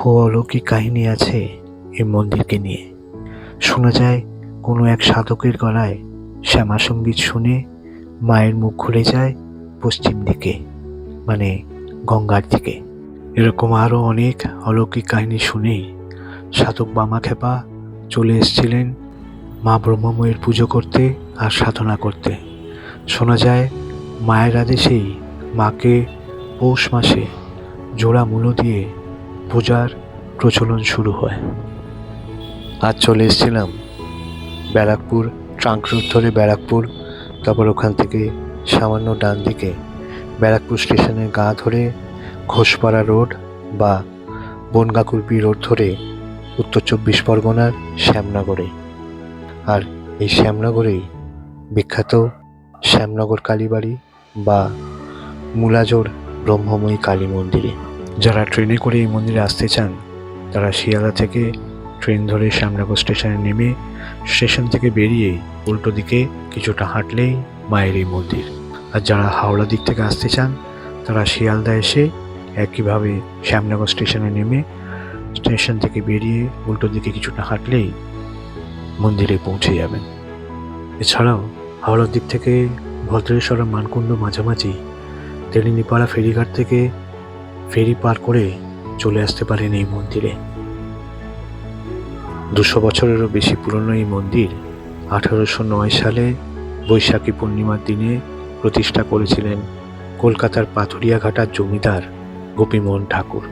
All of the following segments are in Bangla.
বহু অলৌকিক কাহিনী আছে এই মন্দিরকে নিয়ে। শোনা যায়, কোনো এক সাধকের গলায় শ্যামা সংগীত শুনে মায়ের মুখ ঘুরে যায় পশ্চিম দিকে মানে গঙ্গার দিকে। এরকম আরও অনেক অলৌকিক কাহিনী শুনেই সাধক বামা খেপা চলে এসেছিলেন মা ব্রহ্মময়ের পুজো করতে আর সাধনা করতে। শোনা যায়, মায়ের আদেশেই মাকে পৌষ মাসে জোড়া মূলো দিয়ে পূজার প্রচলন শুরু হয়। আজ চলে এসেছিলাম ব্যারাকপুর, ট্রাঙ্ক রোড ধরে ব্যারাকপুর, তারপর ওখান থেকে সামান্য ডান দিকে ব্যারাকপুর স্টেশনের গা ধরে ঘোষপাড়া রোড বা বনগাকুলপি রোড ধরে উত্তর চব্বিশ পরগনার শ্যামনগরে। আর এই শ্যামনগরেই বিখ্যাত শ্যামনগর কালীবাড়ি বা মুলাজোর ব্রহ্মময়ী কালী মন্দিরে। যারা ট্রেনে করে এই মন্দিরে আসতে চান, তারা শিয়ালদা থেকে ট্রেন ধরে শ্যামনগর স্টেশনে নেমে স্টেশন থেকে বেরিয়ে উল্টো দিকে কিছুটা হাঁটলেই মায়ের এই মন্দির। আর যারা হাওড়া দিক থেকে আসতে চান, তারা শিয়ালদা এসে একইভাবে শ্যামনগর স্টেশনে নেমে স্টেশন থেকে বেরিয়ে উল্টো দিকে কিছুটা হাঁটলেই মন্দিরে পৌঁছে যাবেন। এছাড়াও হাওড়ার দিক থেকে ভদ্রেশ্বর মানকুণ্ড মাঝামাঝি তেলিনিপাড়া ফেরিঘাট থেকে ফেরি পার করে চলে আসতে পারেন এই মন্দিরে। দুশো বছরেরও বেশি পুরনো এই মন্দির আঠারোশো নয় সালে বৈশাখী পূর্ণিমার দিনে প্রতিষ্ঠা করেছিলেন কলকাতার পাথুরিয়াঘাটার জমিদার গোপীমোহন ঠাকুর।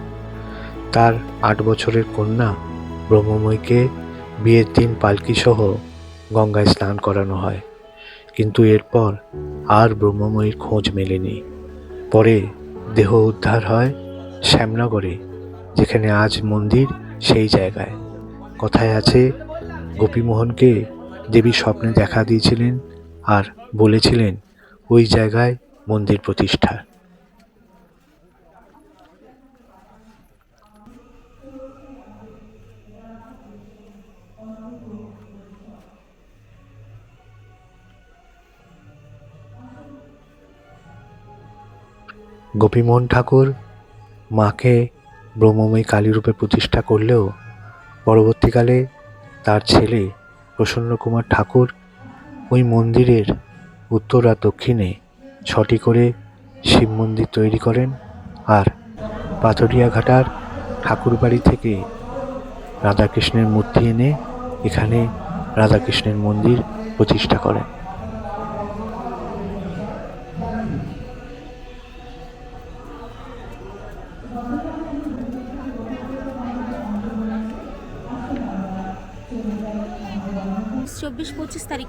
তার আট বছরের কন্যা ব্রহ্মময়ীকে বিয়ের দিন পালকিসহ গঙ্গায় স্নান করানো হয়। কিন্তু এরপর আর ব্রহ্মময়ীর খোঁজ মেলেনি। পরে দেহ উদ্ধার হয় শ্যামনগরে, যেখানে আজ মন্দির সেই জায়গায়। কথায় আছে, গোপীমোহনকে দেবী স্বপ্নে দেখা দিয়েছিলেন আর বলেছিলেন, ওই জায়গায় মন্দির প্রতিষ্ঠা। গোপীমোহন ঠাকুর মাকে ব্রহ্মময়ী কালী রূপে প্রতিষ্ঠা করলেও পরবর্তীকালে তার ছেলে প্রসন্ন কুমার ঠাকুর ওই মন্দিরের উত্তর আর দক্ষিণে ছটি করে শিব মন্দির তৈরি করেন আর পাথরিয়া ঘাটার ঠাকুরবাড়ি থেকে রাধাকৃষ্ণের মূর্তি এনে এখানে রাধাকৃষ্ণের মন্দির প্রতিষ্ঠা করেন।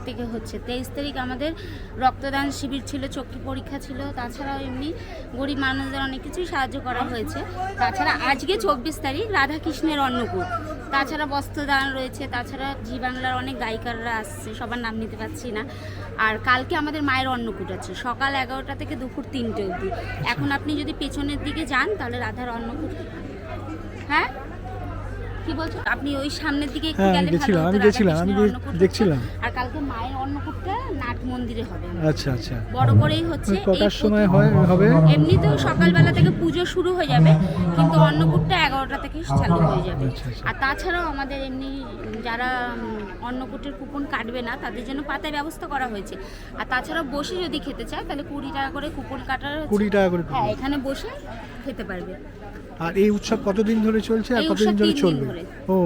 থেকে হচ্ছে। তেইশ তারিখ আমাদের রক্তদান শিবির ছিল, চক্ষু পরীক্ষা ছিল। তাছাড়াও এমনি গরিব মানুষদের অনেক কিছুই সাহায্য করা হয়েছে। তাছাড়া আজকে চব্বিশ তারিখ রাধাকৃষ্ণের অন্নকূট। তাছাড়া বস্ত্রদান রয়েছে, তাছাড়া জি বাংলার অনেক গায়িকাররা আসছে, সবার নাম নিতে পারছি না। আর কালকে আমাদের মায়ের অন্নকূট আছে, সকাল এগারোটা থেকে দুপুর তিনটে অবধি। এখন আপনি যদি পেছনের দিকে যান, তাহলে রাধার অন্নকূট হ্যাঁ? কি বলছো? আপনি ওই সামনের দিকে একটু হ্যাঁ, গেলে গেছিলাম, আমি গেছিলাম, আমি। দেখছিলাম। আর কালকে মায়ের অন্নকূটটা নাট মন্দিরে হবে। আচ্ছা আচ্ছা। বড় করেই হচ্ছে কটার সময় হয় হবে? এমনিতেও সকালবেলা থেকে পুজো শুরু হয়ে যাবে কিন্তু অন্নকূটটা এগারোটা থেকে চালু হয়ে যাবে। আচ্ছা, আচ্ছা। আর তাছাড়াও আমাদের এমনি যারা অন্নকূটের কুপন কাটবে না তাদের জন্য পাতায় ব্যবস্থা করা হয়েছে। আর তাছাড়া বসে যদি খেতে চায় তাহলে কুড়ি টাকা করে কুপন কাটার কুড়ি টাকা করে হ্যাঁ এখানে বসে খেতে পারবে। আর এই উৎসব কতদিন ধরে চলছে আর কতদিন ধরে চলবে? ও।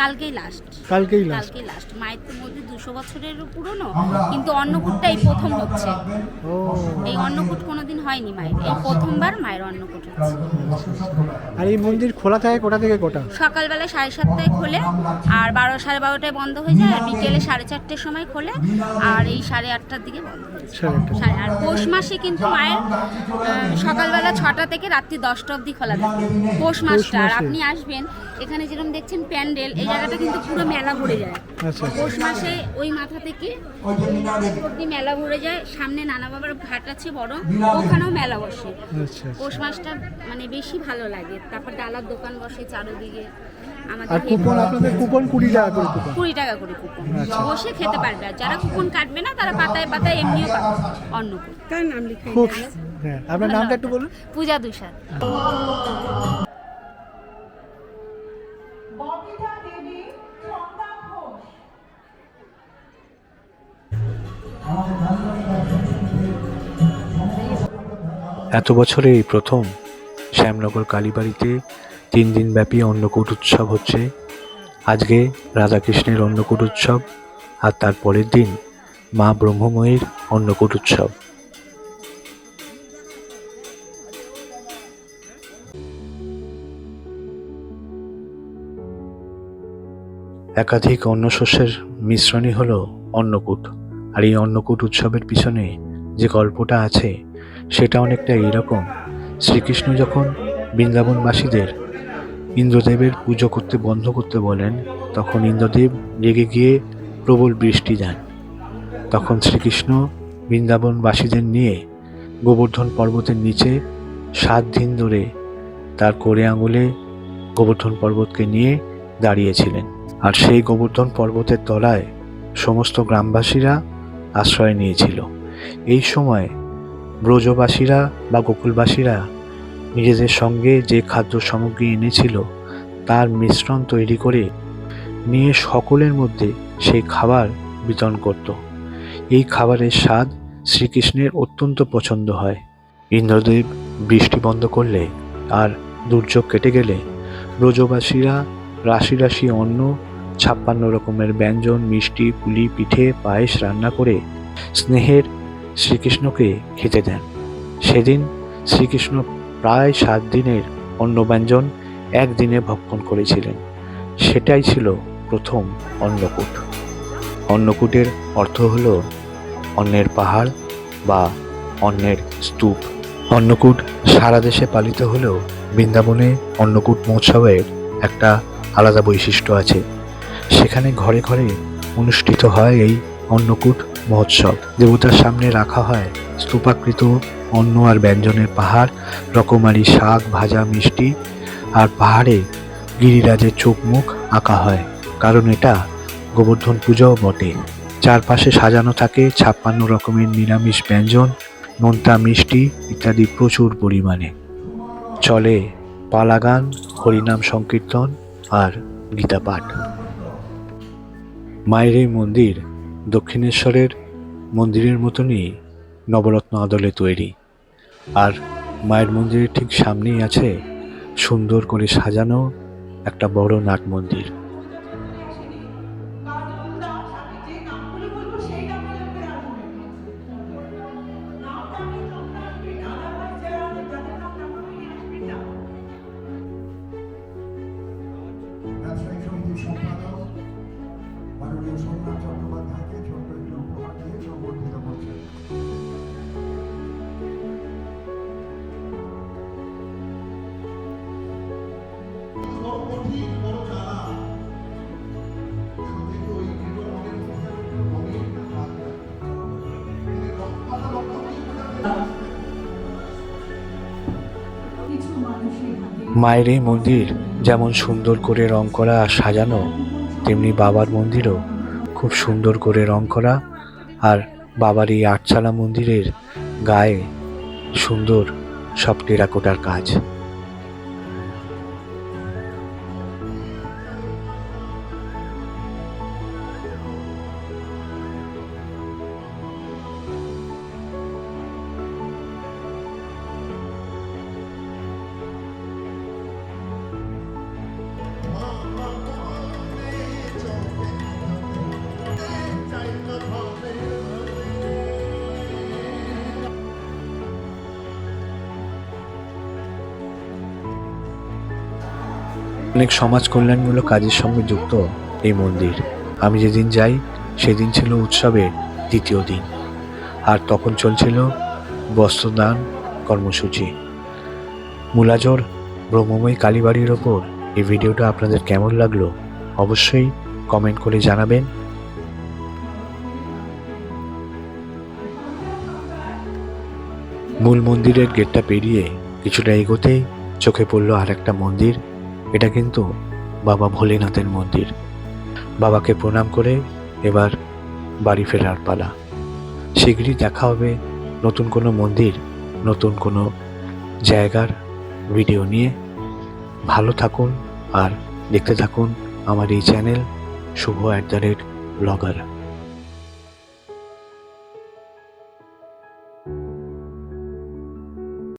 কালকেই লাস্ট কালকেই লাস্ট কালকে লাস্ট মায়ের তো মধ্যে দুশো বছরের পুরনো কিন্তু অন্নকূটটা এই প্রথম হচ্ছে। ও। এই অন্নকূট কোনোদিন হয়নি মায়ের। এই প্রথমবার মায়ের অন্নকূট হচ্ছে। আর এই মন্দির খোলা থাকে কোটা থেকে কোটা? সকালবেলা সাড়ে সাতটায় খোলে আর বারো সাড়ে বারোটায় বন্ধ হয়ে যায় আর বিকেলে সাড়ে চারটের সময় খোলে আর এই সাড়ে আটটার দিকে বন্ধ হয়ে সাড়ে আর পৌষ মাসে কিন্তু মায়ের সকালবেলা ছটা থেকে রাত্রি দশটা অবধি খোলা থাকে। পৌষ মাসটা আর আপনি আসবেন এখানে যেরকম দেখছেন প্যান্ডেল এই জায়গাটা কিন্তু পুরো মেলা ভরে যায়। আচ্ছা পৌষ মাসে ওই মাথা থেকে মেলা ভরে যায় সামনে নানা বাবার ঘাট আছে বড় ওখানেও মেলা বসে। আচ্ছা আচ্ছা। পৌষ মাসটা মানে বেশি ভালো লাগে। তারপর ডালার দোকান বসে চারোদিকে। আমাদের আর কুপন আপনাদের কুপন কুড়ি টাকা করে কুপন? কুড়ি টাকা করে কুপন। আচ্ছা। বসে খেতে পারবে। আর যারা কুপন কাটবে না তারা পাতায় পাতায় এমনিও পাবে। অন্নকূট। কার নাম খুব হ্যাঁ, আপনার নামটা একটু বলুন। পূজা দুষার এত বছরে এই প্রথম শ্যামনগর কালীবাড়িতে তিন দিন ব্যাপী অন্নকূট উৎসব হচ্ছে। আজকে রাধাকৃষ্ণের অন্নকূট উৎসব আর তার পরের দিন মা ব্রহ্মময়ীর অন্নকূট উৎসব। একাধিক অন্ন শস্যের মিশ্রণই হলো অন্নকূট। আর এই অন্নকূট উৎসবের পিছনে যে গল্পটা আছে, সেটা অনেকটা এইরকম। শ্রীকৃষ্ণ যখন বৃন্দাবনবাসীদের ইন্দ্রদেবের পুজো করতে বন্ধ করতে বলেন, তখন ইন্দ্রদেব রেগে গিয়ে প্রবল বৃষ্টি দেন। তখন শ্রীকৃষ্ণ বৃন্দাবনবাসীদের নিয়ে গোবর্ধন পর্বতের নিচে সাত দিন ধরে তার কোড়ে আঙুলে গোবর্ধন পর্বতকে নিয়ে দাঁড়িয়েছিলেন। আর সেই গোবর্ধন পর্বতের তলায় সমস্ত গ্রামবাসীরা আশ্রয় নিয়েছিল। এই সময় ব্রজবাসীরা বা গোকুলবাসীরা নিজেদের সঙ্গে যে খাদ্য সামগ্রী এনেছিল, তার মিশ্রণ তৈরি করে নিয়ে সকলের মধ্যে সেই খাবার বিতরণ করত। এই খাবারের স্বাদ শ্রীকৃষ্ণের অত্যন্ত পছন্দ হয়। ইন্দ্রদেব বৃষ্টি বন্ধ করলে আর দুর্যোগ কেটে গেলে ব্রজবাসীরা রাশি রাশি অন্ন, ছাপ্পান্ন রকমের ব্যঞ্জন, মিষ্টি, পুলি, পিঠে, পায়েস রান্না করে স্নেহের শ্রীকৃষ্ণকে খেতে দেন। সেদিন শ্রীকৃষ্ণ প্রায় সাত দিনের অন্ন ব্যঞ্জন একদিনে ভক্ষণ করেছিলেন। সেটাই ছিল প্রথম অন্নকূট। অন্নকূটের অর্থ হল অন্নের পাহাড় বা অন্নের স্তূপ। অন্নকূট সারা দেশে পালিত হলেও বৃন্দাবনে অন্নকূট মহোৎসবের একটা আলাদা বৈশিষ্ট্য আছে। সেখানে ঘরে ঘরে অনুষ্ঠিত হয় এই অন্নকূট মহোৎসব। দেবতার সামনে রাখা হয় স্তূপাকৃত অন্ন আর ব্যঞ্জনের পাহাড়, রকমারি শাক, ভাজা, মিষ্টি আর পাহাড়ে গিরিরাজের চোখ মুখ আঁকা হয়, কারণ এটা গোবর্ধন পুজোও বটে। চারপাশে সাজানো থাকে ছাপ্পান্ন রকমের নিরামিষ ব্যঞ্জন, নোনতা মিষ্টি ইত্যাদি প্রচুর পরিমাণে। চলে পালাগান, হরিনাম সংকীর্তন আর গীতা পাঠ। মায়ের এই মন্দির দক্ষিণেশ্বরের মন্দিরের মতনই নবরত্ন আদলে তৈরি। আর মায়ের মন্দিরের ঠিক সামনেই আছে সুন্দর করে সাজানো একটা বড় নাট মন্দির। মায়ের এই মন্দির যেমন সুন্দর করে রং করা আর সাজানো, তেমনি বাবার মন্দিরও খুব সুন্দর করে রং করা আর বাবার এই আটচালা মন্দিরের গায়ে সুন্দর সব টেরাকোটার কাজ। অনেক সমাজ কল্যাণমূলক কাজের সঙ্গে যুক্ত এই মন্দির। আমি যেদিন যাই, সেদিন ছিল উৎসবের দ্বিতীয় দিন। আর তখন চলছিল বস্ত্রদান কর্মসূচি। মূলাজোর ব্রহ্মময়ী কালীবাড়ির ওপর এই ভিডিওটা আপনাদের কেমন লাগল অবশ্যই কমেন্ট করে জানাবেন। মূল মন্দিরের গেটটা পেরিয়ে কিছুটা এগোতেই চোখে পড়ল আর একটা মন্দির। এটা কিন্তু বাবা ভোলেনাথের মন্দির। বাবাকে প্রণাম করে এবার বাড়ি ফেরার পালা। শীঘ্রই দেখা হবে নতুন কোনো মন্দির, নতুন কোনো জায়গার ভিডিও নিয়ে। ভালো থাকুন আর দেখতে থাকুন আমার এই channel Shubho at the rate blogger